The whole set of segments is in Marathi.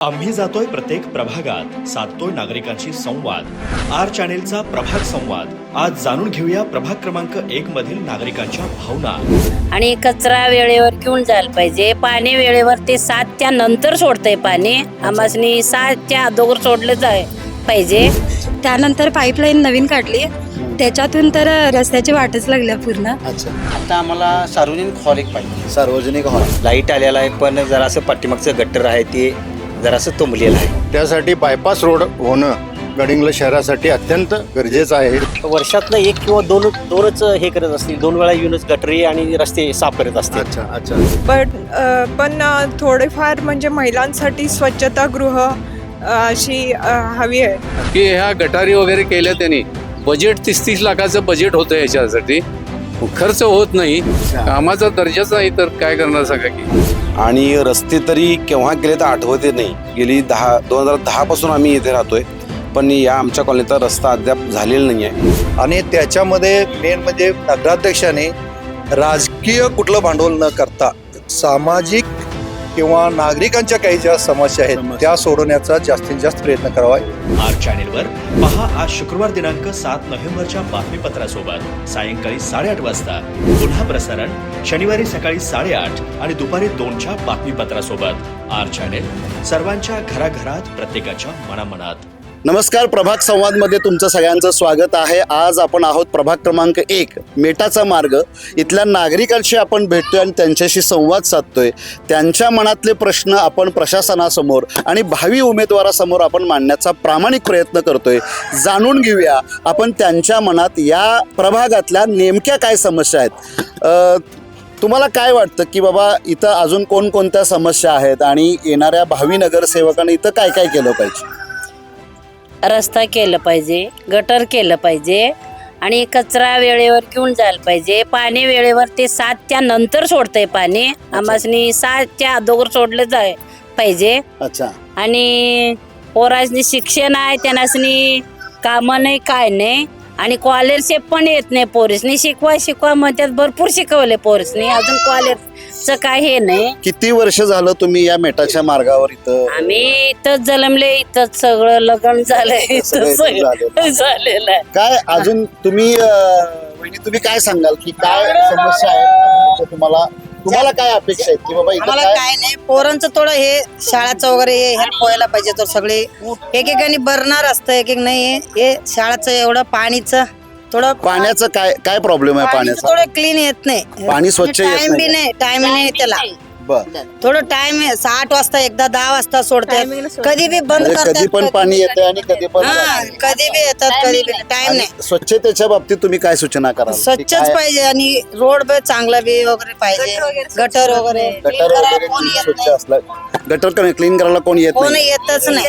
आम्ही जातोय प्रत्येक प्रभागात साधतोय नागरिकांशी संवाद. आर चॅनेलचा प्रभाग संवाद. आज जाणून घेऊया प्रभाग क्रमांक एक मधील नागरिकांच्या भावना. आणि कचरा वेळेवर घेऊन जायला पाहिजे. पाणी वेळेवर ते सातच्या नंतर सोडतंय पाणी. आमासनी सातच्या अगोदर सोडलं जाय पाहिजे. त्यानंतर पाईपलाईन नवीन काढली. त्याच्यातून तर रस्त्याची वाटच लागल्या पूर्ण. अच्छा. आता आम्हाला सार्वजनिक हॉल एक पाहिजे. सार्वजनिक हॉल. लाइट आलेला आहे पण जरासं पाठीमागचं गट्टर आहे ते जरासं तुंबलेलं आहे. त्यासाठी बायपास रोड होणं गडिंग्लज शहरासाठी अत्यंत गरजेचं आहे. वर्षातनं एक किंवा दोन दोनच हे करत असतील. दोन वेळा येऊनच गटरी आणि रस्ते साफ करत असतील. अच्छा अच्छा. पण अ, पण अ, थोडेफार म्हणजे महिलांसाठी स्वच्छतागृह अ, अशी अ, हवी आहे. की ह्या गटारी वगैरे केल्या त्यांनी बजेट तीस तीस लाखाचं बजेट होतं याच्यासाठी. खर्च होत नाही. कामाचा दर्जाच नाही तर काय करणार सगळं की? आणि रस्ते तरी केव्हा गेले तर आठवते नाही. गेली दहा दोन हजार दहा पासून आम्ही इथे राहतोय. पण या आमच्या कॉलनीचा रस्ता अद्याप झालेला नाही आहे आणि त्याच्यामध्ये मेन म्हणजे नगराध्यक्षाने राजकीय कुठलं भांडवल न करता सामाजिक किंवा नागरिकांच्या काही ज्या समस्या आहेत त्या सोडवण्याचा जास्तीत जास्त प्रयत्न करावा. आर चॅनेलवर पहा आज शुक्रवार दिनांक सात नोव्हेंबरच्या बातमीपत्रासोबत. सायंकाळी साडेआठ वाजता. पुन्हा प्रसारण शनिवारी सकाळी साडेआठ आणि दुपारी दोनच्या बातमीपत्रासोबत. आर चॅनेल सर्वांच्या घराघरात प्रत्येकाच्या मनामनात. नमस्कार प्रभाग संवादमध्ये तुमचं सगळ्यांचं स्वागत आहे. आज आपण आहोत प्रभाग क्रमांक एक मेटाचा मार्ग. इथल्या नागरिकांशी आपण भेटतोय आणि त्यांच्याशी संवाद साधतोय. त्यांच्या मनातले प्रश्न आपण प्रशासनासमोर आणि भावी उमेदवारासमोर आपण मांडण्याचा प्रामाणिक प्रयत्न करतोय. जाणून घेऊया आपण त्यांच्या मनात या प्रभागातल्या नेमक्या काय समस्या आहेत. अ, तुम्हाला काय वाटतं की बाबा इथं अजून कोणकोणत्या समस्या आहेत आणि येणाऱ्या भावी नगरसेवकांनी इथं काय काय केलं पाहिजे? रस्ता केलं पाहिजे गटर केलं पाहिजे आणि कचरा वेळेवर घेऊन जायला पाहिजे. पाणी वेळेवर ते सातच्या नंतर सोडतंय पाणी. आमासनी सातच्या अगोदर सोडलं जाय पाहिजे. अच्छा. आणि पोरासनी शिक्षण आहे त्यांनासनी कामं नाही काय नाही. आणि स्कॉलरशिप पण येत नाही पोरीसनी. शिकवा शिकवा म्हणतात भरपूर शिकवले पोरीसनी. अजून कॉलेजचं काय हे नाही. किती वर्ष झालं तुम्ही या मेटाच्या मार्गावर इथं? आम्ही इथंच जन्मले इथंच सगळं लग्न झालंय इथंच सगळं झालेलं आहे. काय अजून तुम्ही अं, वहिनी तुम्ही काय सांगाल की काय समस्या आहे? तुम्हाला तुम्हाला काय अपेक्षा आहेत की बाबा इथं आम्हाला काय काय नाही पोरांचं थोडं हे शाळाचं वगैरे हे हेल्प व्हायला पाहिजे तर सगळे. एकेकाने भरणार असतं एक एक नाही हे शाळाचं एवढं पाणीचं. थोडं पाण्याचं काय काय प्रॉब्लेम आहे पाणीचं पाण्याचा? थोडं क्लीन येत नाही. पाणी स्वच्छ येत टाइम बी नाही. नाही टाइम नाही त्याला. बर. थोडं टाइम आठ वाजता एकदा दहा वाजता सोडतात कधी बी बंद म्हणजे कधी पण करतात पाणी येते आणि कधी पण हा. कधी बी येतात कधी बी टाइम आणि नाही. स्वच्छतेच्या बाबतीत तुम्ही काय सूचना कराल? की स्वच्छच काय पाहिजे आणि रोड बी चांगला बी वगैरे पाहिजे. गटर वगैरे गटर clean करायला वगैरे कोण येत स्वच्छ नाही. असलं गटर क्लीन करायला कोण येत कोण नाही? येतच नाही.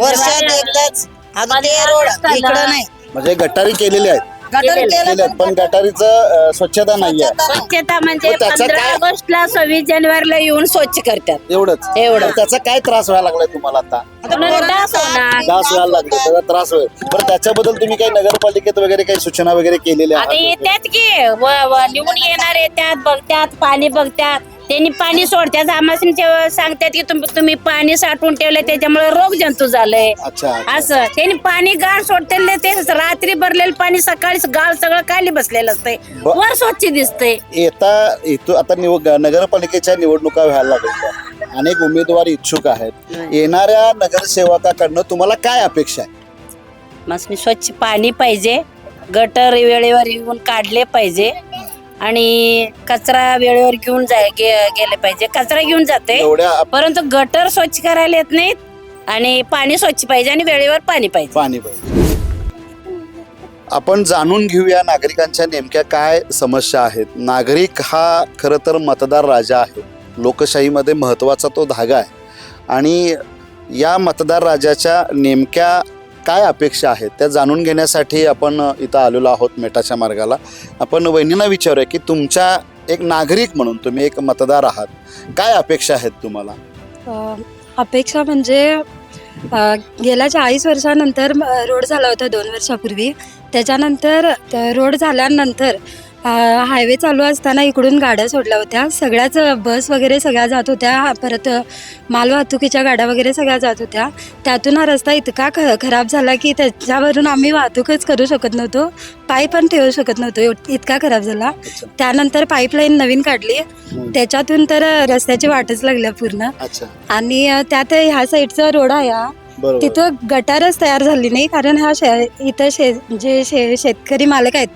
वर्षात एकदाच. आता ते रोड इकडं नाही. म्हणजे गटारी केलेली आहेत. गटर केलेल्या केलं आहेत, पण गटारीचं अं, स्वच्छता नाहीये. स्वच्छता म्हणजे मग त्याचा पंधरा काय- ऑगस्टला सव्वीस जानेवारीला येऊन स्वच्छ करतात. एवढंच. एवढं. तर त्याचा काय त्रास व्हायला लागलाय तुम्हाला आता? कोणाला डास होणार. त्रास व्हायला लागले त्याचा त्रास होईल. बरं त्याच्याबद्दल तुम्ही काही नगरपालिकेत वगैरे काही सूचना वगैरे केलेल्या आता आहात? येतात की व- व- निवडून येणार येतात बघतात पाणी बघतात. त्यांनी पाणी सोडतात आम्हाला सांगतात की तुम्ही तुम्ही पाणी साठवून ठेवलं त्याच्यामुळे रोग जंतू झालंय. अच्छा असं. त्यांनी पाणी गाळ सोडतेले ते रात्री भरलेलं पाणी सकाळी गाळ सगळं खाली बसलेलं असतंय. ब- वर स्वच्छ दिसतंय. येता इथं आता निव नगरपालिकेच्या निवडणुका व्हायला लागल्या. अनेक उमेदवार इच्छुक आहेत. येणाऱ्या नगरसेवकाकडनं तुम्हाला काय अपेक्षा आहे? मग स्वच्छ पाणी पाहिजे. गटर वेळेवर येऊन काढले पाहिजे. आणि कचरा वेळेवर घेऊन जाय गे- गेले पाहिजे. कचरा घेऊन जाते एवढ्या परंतु गटर स्वच्छ करायला येत नाहीत आणि पाणी स्वच्छ पाहिजे आणि वेळेवर पाणी पाहिजे. पाणी पाहिजे. आपण जाणून घेऊया नागरिकांच्या नेमक्या काय समस्या आहेत. नागरिक हा खरं तर मतदार राजा आहे. लोकशाहीमध्ये महत्त्वाचा तो धागा आहे. आणि या मतदार राजाच्या नेमक्या काय अपेक्षा आहेत त्या जाणून घेण्यासाठी आपण इथं आलेलो आहोत मेटाच्या मार्गाला. आपण वहिनींना विचारूया की तुमच्या एक नागरिक म्हणून तुम्ही एक मतदार आहात. काय अपेक्षा आहेत तुम्हाला? अपेक्षा म्हणजे गेल्या चाळीस वर्षानंतर रोड झाला होता दोन वर्षापूर्वी. त्याच्यानंतर रोड झाल्यानंतर हायवे चालू असताना इकडून गाड्या सोडल्या होत्या. सगळ्याच बस वगैरे सगळ्या जात होत्या. परत मालवाहतुकीच्या गाड्या वगैरे सगळ्या जात होत्या. त्यातून हा रस्ता इतका ख खराब झाला की त्याच्यावरून आम्ही वाहतूकच करू शकत नव्हतो. पाय पण ठेवू शकत नव्हतो. इतका खराब झाला. त्यानंतर पाईपलाईन नवीन काढली. त्याच्यातून तर रस्त्याची वाटच लागल्या पूर्ण. आणि त्यात ह्या साईडचा रोड आहे हा. तिथं गटारच तयार झाली नाही. कारण हा शे इथं शे जे शे शेतकरी मालक आहेत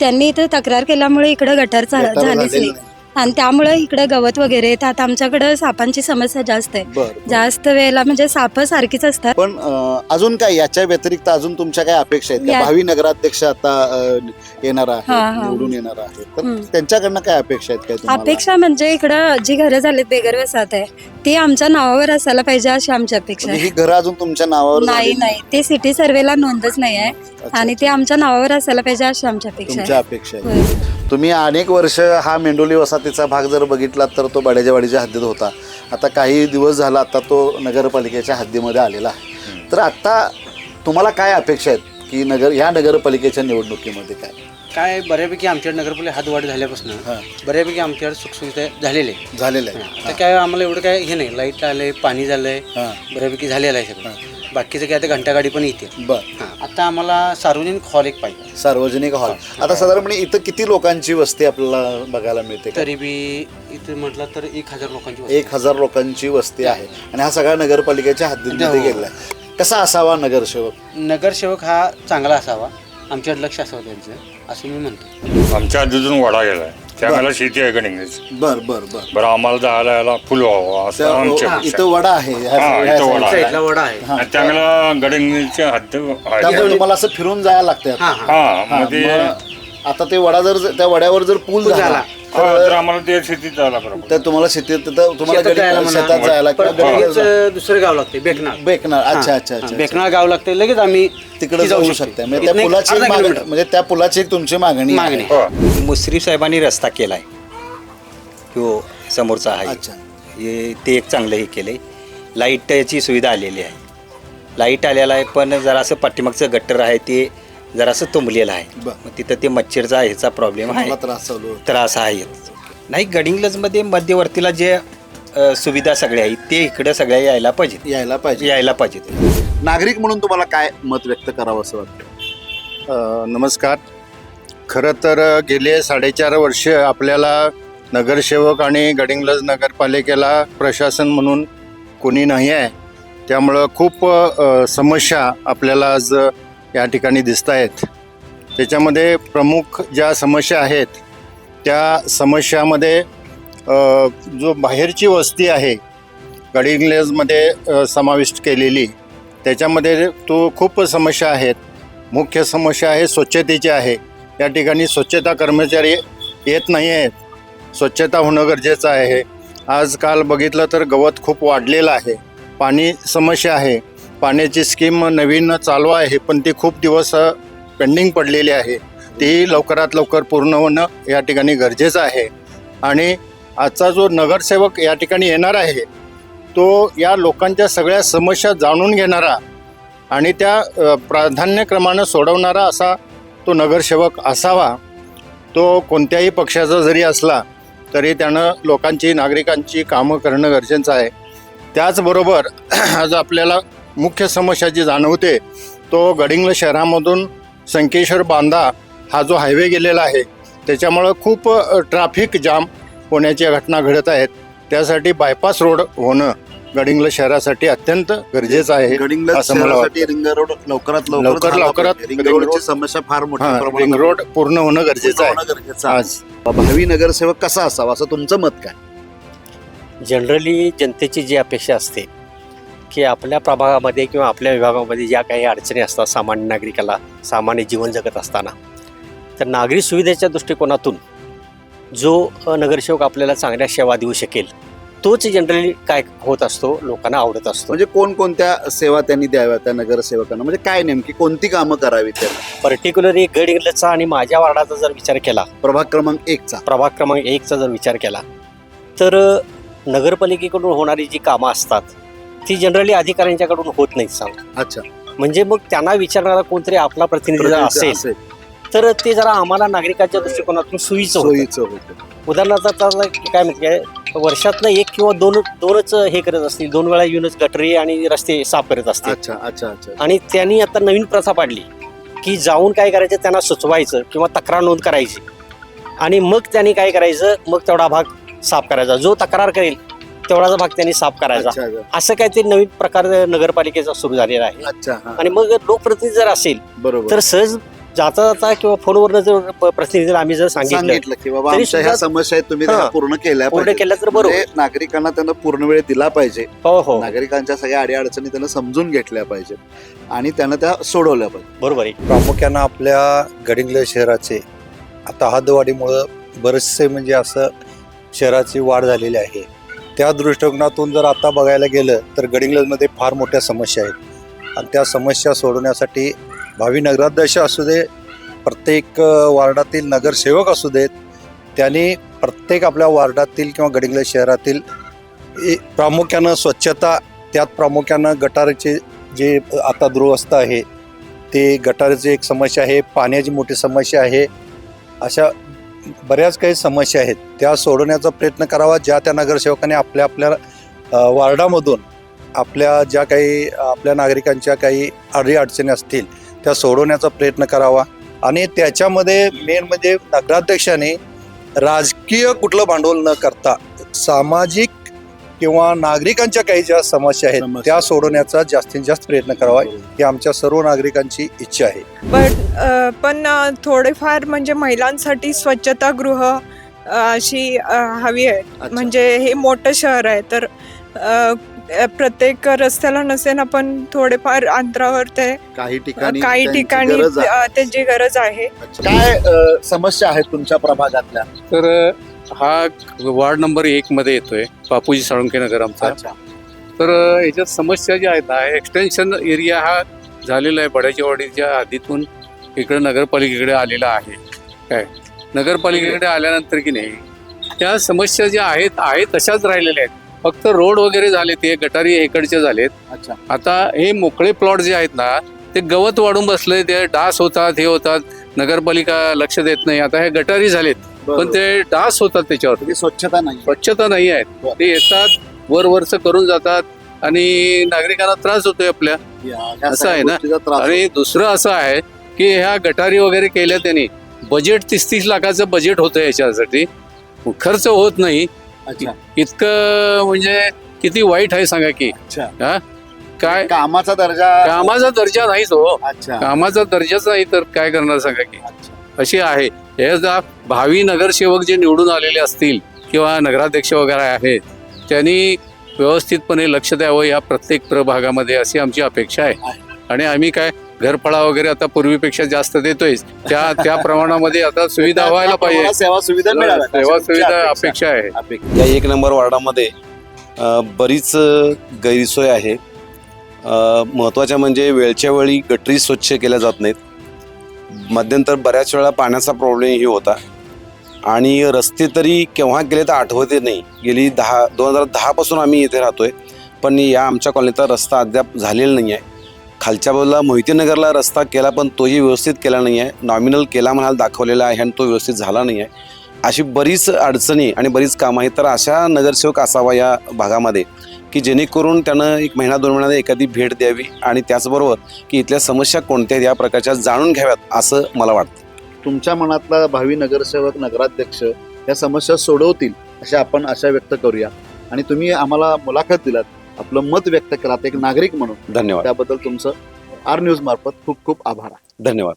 त्यांनी इथं तक्रार केल्यामुळे इकडं गटार चा- गटार झालीच झालेलं नाही. आणि त्यामुळे इकडं गवत वगैरे त्यात आमच्याकडं सापांची समस्या जास्त आहे. बरं जास्त वेळेला म्हणजे साप सारखीच असतात. पण अं, अजून काय याच्या व्यतिरिक्त अजून तुमच्या काय अपेक्षा आहेत? का या- भावी नगराध्यक्ष आता अं, येणार आहे हा. निवडून येणार आहे. तर हम्म. त्यांच्याकडनं काय अपेक्षा आहेत काय तुम्हाला? अपेक्षा म्हणजे इकडं जी घरं झालीत बेघर वसाहत आहे ती आमच्या नावावर असायला पाहिजे अशी आमची अपेक्षा म्हणजे आहे. ही घरं अजून तुमच्या नावावर नाही झालेली नाही. ते सिटी सर्वेला नोंदच नाही आहे. अच्छा. आणि ते आमच्या नावावर असायला पाहिजे अशी आमची अपेक्षा तुमच्या अपेक्षा होय. तुम्ही अनेक वर्ष हा मेंडोली वसाहतीचा भाग जर बघितला तर तो बड्याच्यावाडीच्या हद्दीत होता. आता काही दिवस झाला आता तो नगरपालिकेच्या हद्दीमध्ये आलेला आहे. तर आता तुम्हाला काय अपेक्षा आहेत की नगर ह्या नगरपालिकेच्या निवडणुकीमध्ये काय? काय बऱ्यापैकी आमच्याकडे नगरपालिका हातवाढ झाल्यापासून. बऱ्यापैकी आमच्याकडे सुखसुविधा झालेले आहे झालेलं आहे आता काय आम्हाला एवढं काय हे नाही. लाइट आलंय पाणी झालंय हां. बऱ्यापैकी झालेलं आहे सगळं. बाकीचं काय आता घंटागाडी पण येते बर. हां. आता आम्हाला सार्वजनिक हॉल एक पाहिजे. सार्वजनिक हॉल. आता साधारणपणे इथं किती लोकांची वस्ती आपल्याला बघायला मिळते? का? तरी बी इथे म्हटलं तर एक हजार लोकांची वस्ती एक हजार लोकांची वस्ती आहे. आणि हा सगळा नगरपालिकेच्या हद्दीमध्ये हो. गेलेला आहे. कसा असावा नगरसेवक? नगरसेवक हा चांगला असावा. आमच्याकडे लक्ष असावं त्यांचं असं मी म्हणतो. आमच्या हद्दीतून वडा गेलाय. त्यावेळेला शेती आहे गणिंगच बर बर बर. बरं आम्हाला जायला यायला फुल व्हावं असं आमची त्या- अपेक्षा इथं वडा आहे. ह्या- हा, इथं वडा साईडला. साईडला वडा आहे. आहे. आणि त्यावेळेला गडिंगच्या हद्द. त्यामुळे तुम्हाला असं फिरून जायला लागतंय आता. हां. हां हा हा, मग आता ते वडा जर त्या वड्यावर जर पूल पूल झाला. झाला. तर आम्हाला ते शेतीत जायला बरोबर तर तुम्हाला शेतीत तुम्हाला शेतात गडी- जायला म्हणा. शेतात जायला परत किंवा गडी- लगेच दुसरं गाव लागते बेकनाळ बेकणार अच्छा हां, अच्छा अच्छा हां, बेकनाळ गाव लागते लगेच आम्ही तिकडे ती जाऊ शकतो. शकता म्हणजे त्या इथनं एक पुलाची अर्धा एक मागणी- किलोमीटर. म्हणजे त्या पुलाची एक तुमची मागणी आहे. मागणी. हो. मुश्रीफ साहेबांनी रस्ता केलाय तो समोरचा आहे अच्छा हे ते एक चांगलं हे केलंय लाईटची सुविधा आलेली आहे लाइट आलेला आहे पण जरासं पाठीमागचं गट्टर आहे ते जरासं तुंबलेलं आहे. बरं. मग तिथं ते मच्छरचा ह्याचा प्रॉब्लेम आहे. मला त्रास चालू होतो. त्रास आहे. नाही गडिंग्लजमध्ये मध्यवर्तीला जे अ, सुविधा सगळ्या आहेत ते इकडं सगळ्या यायला पाहिजेत. यायला पाहिजे यायला पाहिजेत. नागरिक म्हणून तुम्हाला काय मत व्यक्त करावं असं वाटतं? अ, नमस्कार. खरं तर गेले साडेचार वर्ष आपल्याला नगरसेवक आणि गडिंग्लज नगरपालिकेला प्रशासन म्हणून कोणी नाही आहे. त्यामुळं खूप अ, समस्या आपल्याला आज या ठिकाणी दिसत आहेत त्याच्यामध्ये प्रमुख ज्या समस्या आहेत त्या समस्यामध्ये जो बाहेरची वस्ती आहे गडिंग्लेजमध्ये समाविष्ट केलेली त्याच्यामध्ये तो खूप समस्या आहेत. मुख्य समस्या आहे स्वच्छतेची आहे. या ठिकाणी स्वच्छता कर्मचारी येत नाही आहेत स्वच्छता होणं गरजेचं आहे. आजकाल बघितलं तर गवत खूप वाढलेलं आहे. पाणी समस्या आहे. पाण्याची स्कीम नवीन चालू आहे पण ती खूप दिवस पेंडिंग पडलेली आहे. ती लवकरात लवकर पूर्ण होणं या ठिकाणी गरजेचं आहे. आणि आजचा जो नगरसेवक या ठिकाणी येणार आहे तो या लोकांच्या सगळ्या समस्या जाणून घेणारा आणि त्या प्राधान्यक्रमानं सोडवणारा असा तो नगरसेवक असावा तो कोणत्याही पक्षाचा जरी असला तरी त्यानं लोकांची नागरिकांची कामं करणं गरजेचं आहे. त्याचबरोबर आज आपल्याला मुख्य समस्या जी जाणवते तो गडिंग्ल शहरामधून संकेश्वर बांधा हा जो हायवे गेलेला आहे त्याच्यामुळं खूप ट्रॅफिक जाम होण्याच्या घटना घडत आहेत. त्यासाठी बायपास रोड होणं गडिंग्ल शहरासाठी अत्यंत गरजेचं आहे रिंग रोड लवकरात लवकर लवकरात रोडची समस्या फार रिंग रोड पूर्ण होणं गरजेचं आहे. भावी नगरसेवक कसा असावा? असं तुमचं मत काय? जनरली जनतेची जी अपेक्षा असते की आपल्या प्रभागामध्ये किंवा आपल्या विभागामध्ये ज्या काही अडचणी असतात सामान्य नागरिकाला सामान्य जीवन जगत असताना तर नागरी सुविधेच्या दृष्टिकोनातून जो नगरसेवक आपल्याला चांगल्या सेवा देऊ शकेल तोच जनरली काय होत असतो लोकांना आवडत असतो. म्हणजे कोणकोणत्या सेवा त्यांनी द्याव्या त्या नगरसेवकांना? म्हणजे काय नेमकी कोणती कामं करावी त्यांना? पर्टिक्युलरली गडहिंग्लजचा आणि माझ्या वार्डाचा जर विचार केला प्रभाग क्रमांक एकचा प्रभाग क्रमांक एकचा जर विचार केला तर नगरपालिकेकडून होणारी जी कामं असतात ती जनरली अधिकाऱ्यांच्याकडून होत नाहीत सांग. अच्छा. म्हणजे मग त्यांना विचारणारा कोणतरी आपला प्रतिनिधी जर प्रतिनिधी असेल तर ते जरा आम्हाला नागरिकांच्या दृष्टिकोनातून सोयीचं होतं. सोयीचं होतं. उदाहरणार्थ आता काय म्हणते वर्षातनं एक किंवा दोन दोनच हे करत असतील दोन वेळा येऊनच गटरी आणि रस्ते साफ करत असतील. अच्छा अच्छा अच्छा. आणि त्यांनी आता नवीन प्रथा पाडली की जाऊन काय करायचं त्यांना सुचवायचं किंवा तक्रार नोंद करायची. आणि मग त्यांनी काय करायचं मग तेवढा भाग साफ करायचा. जो तक्रार करेल तेवढाच भाग त्यांनी साफ करायचा. अच्छा. असं काहीतरी नवीन प्रकार नगरपालिकेचा सुरू झालेला आहे. अच्छा हा, आणि मग लोकप्रतिनिधी जर असेल बरोबर. तर सहज जाता जाता किंवा फोनवरनं जर प- प्रतिनिधीला आम्ही जर सांगितलं सांगितलं की बाबा तरी आमच्या ह्या सुद्धा- समस्या आहेत तुम्ही हा. त्यांना पूर्ण केल्या पूर्ण पाहिजे. केलं तर बरोबर. म्हणजे नागरिकांना त्यांना पूर्ण वेळ दिला पाहिजे. हो हो. नागरिकांच्या सगळ्या अडीअडचणी त्यांना समजून घेतल्या पाहिजेत. आणि त्यांना त्या सोडवल्या पाहिजे बरोबर आहे. प्रामुख्यानं आपल्या गडिंग्लज शहराचे आता हद्दवाढीमुळं बरेचसे म्हणजे असं शहराची वाढ झालेली आहे. त्या दृष्टिकोनातून जर आता बघायला गेलं तर गडिंग्लजमध्ये फार मोठ्या समस्या आहेत. आणि त्या समस्या सोडवण्यासाठी भावी नगराध्यक्ष असू दे प्रत्येक वार्डातील नगरसेवक असू देत त्यांनी प्रत्येक आपल्या वार्डातील किंवा गडिंग्लज शहरातील प्रामुख्यानं स्वच्छता त्यात प्रामुख्यानं गटाराचे जे आता दुरवस्था आहे ते गटाराची एक समस्या आहे पाण्याची मोठी समस्या आहे अशा बऱ्याच काही समस्या आहेत. त्या सोडवण्याचा प्रयत्न करावा ज्या त्या नगरसेवकांनी आपल्या आपल्या वार्डामधून आपल्या ज्या काही आपल्या नागरिकांच्या काही अडी अडचणी असतील त्या सोडवण्याचा प्रयत्न करावा. आणि त्याच्यामध्ये मेन म्हणजे नगराध्यक्षाने राजकीय कुठलं भांडवल न करता सामाजिक किंवा नागरिकांच्या काही ज्या समस्या आहेत समस्या. त्या सोडवण्याचा जास्तीत जास्त प्रयत्न करावा ही आमच्या सर्व नागरिकांची इच्छा आहे पण अ, पण थोडेफार म्हणजे महिलांसाठी स्वच्छतागृह अशी हवी आहे. म्हणजे हे मोठं शहर आहे तर प्रत्येक रस्त्याला नसेल पण थोडेफार अंतरावर ते काही ठिकाणी काही त्यांची ठिकाणी गरज आहे. अ, त्याची गरज आहे. काय समस्या आहेत तुमच्या प्रभागातल्या तर हा वार्ड नंबर एक मध्ये येतोय बापूजी साळुंके नगर आमचा. अच्छा. तर याच्यात समस्या ज्या आहेत ना एक्सटेन्शन एरिया हा झालेला आहे बड्याच्यावाडीच्या हद्दीतून इकडे नगरपालिकेकडे आलेला आहे. काय? नगरपालिकेकडे आल्यानंतर की नाही त्या समस्या ज्या आहेत आहेत तशाच राहिलेल्या आहेत. फक्त रोड वगैरे झाले ते गटारी इकडचे झालेत. अच्छा. आता हे मोकळे प्लॉट जे आहेत ना ते गवत वाढून बसले ते डास होतात हे होतात नगरपालिका लक्ष देत नाही. आता हे गटारी झालेत. पण. ते डास होतात त्याच्यावर. म्हणजे स्वच्छता नाही स्वच्छता नाही बरं. ते येतात वर वरच करून जातात आणि नागरिकांना त्रास होतोय आपल्या. असं आहे ना? आणि दुसरं असं आहे की ह्या गटारी वगैरे केल्या त्यांनी बजेट तीस तीस लाखाचं बजेट होतं याच्यासाठी. खर्च होत नाही. इतकं म्हणजे किती वाईट आहे सांगा की. हा? काय? कामाचा दर्जा कामाचा दर्जा नाहीच हो. कामाचा दर्जाच नाही तर काय करणार सांगा की. अशी आहे. हे जा भावी नगरसेवक जे निवडून आलेले असतील किंवा नगराध्यक्ष वगैरे आहेत त्यांनी व्यवस्थितपणे लक्ष द्यावं या प्रत्येक प्रभागामध्ये अशी आमची अपेक्षा आहे. आणि आम्ही काय घरफळा वगैरे आता पूर्वीपेक्षा जास्त देतोय त्या त्या प्रमाणामध्ये आता सुविधा व्हायला पाहिजे. सेवा सुविधा सेवा सुविधा अपेक्षा आहे. या एक नंबर वार्डामध्ये बरीच गैरसोय आहे. महत्त्वाच्या म्हणजे वेळच्या वेळी गटरी स्वच्छ केल्या जात नाहीत. मध्यंतर बऱ्याच वेळा पाण्याचा प्रॉब्लेमही होता. आणि रस्ते तरी केव्हा गेले तर आठवते नाही. गेली दहा दोन हजार दहापासून आम्ही इथे राहतो आहे पण या आमच्या कॉलनीचा रस्ता अद्याप झालेला नाही आहे. खालच्या बाजूला मोहितीनगरला रस्ता केला पण तोही व्यवस्थित केला नाही आहे. नॉमिनल केला म्हणाल दाखवलेला आहे आणि तो व्यवस्थित झाला नाही आहे. अशी बरीच अडचणी आणि बरीच कामं आहेत. तर अशा नगरसेवक असावा या भागामध्ये. की जेणेकरून त्यानं एक महिना दोन महिन्यात एखादी भेट द्यावी आणि त्याचबरोबर की इथल्या समस्या कोणत्या आहेत या प्रकारच्या जाणून घ्याव्यात असं मला वाटतं. तुमच्या मनातला भावी नगरसेवक नगराध्यक्ष या समस्या सोडवतील असे आपण आशा व्यक्त करूया. आणि तुम्ही आम्हाला मुलाखत दिलात आपलं मत व्यक्त केलात एक नागरिक म्हणून. धन्यवाद. त्याबद्दल तुमचं आर न्यूज मार्फत खूप खूप आभार. आहे धन्यवाद.